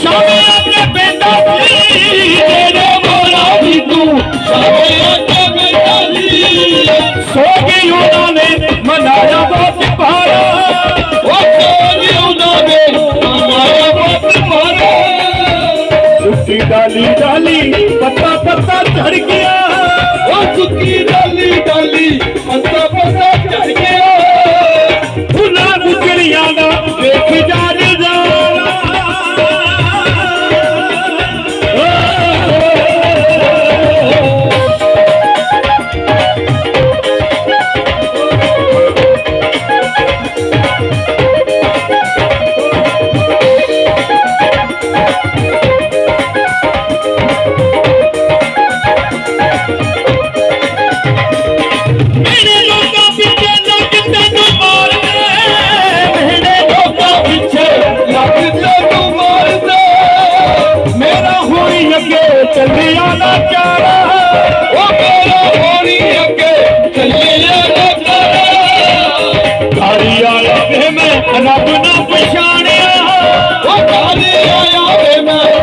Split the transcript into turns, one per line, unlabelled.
ਸ਼ਾਮੇ ਆਪਣੇ ਪਿੰਡ ਦੀ ਜਿਹੜੇ ਮੋਲਾ ਵੀ ਤੂੰ
ਸ਼ਾਮੇ ਆਪਣੇ ਪਿੰਡ ਦੀ
ਸੋ ਗਈ ਉਹਨਾਂ ਨੇ ਮਨਾਇਆ ਬਾਤ ਭਾਰਾ।
ਉਹ ਸੋ ਗਈ ਉਹਨਾਂ ਨੇ ਮਨਾਇਆ ਬਾਤ ਭਾਰਾ।
ਸੁੱਕੀ ਡਾਲੀ ਡਾਲੀ, ਪੱਤਾ ਪੱਤਾ ਝੜ ਗਿਆ।
ਉਹ ਸੁੱਕੀ
ਰੱਬ ਨਾ ਪਛਾਣਿਆ।
ਉਹ ਕਾਲੇ ਆਇਆ ਵੇ ਮੈਂ?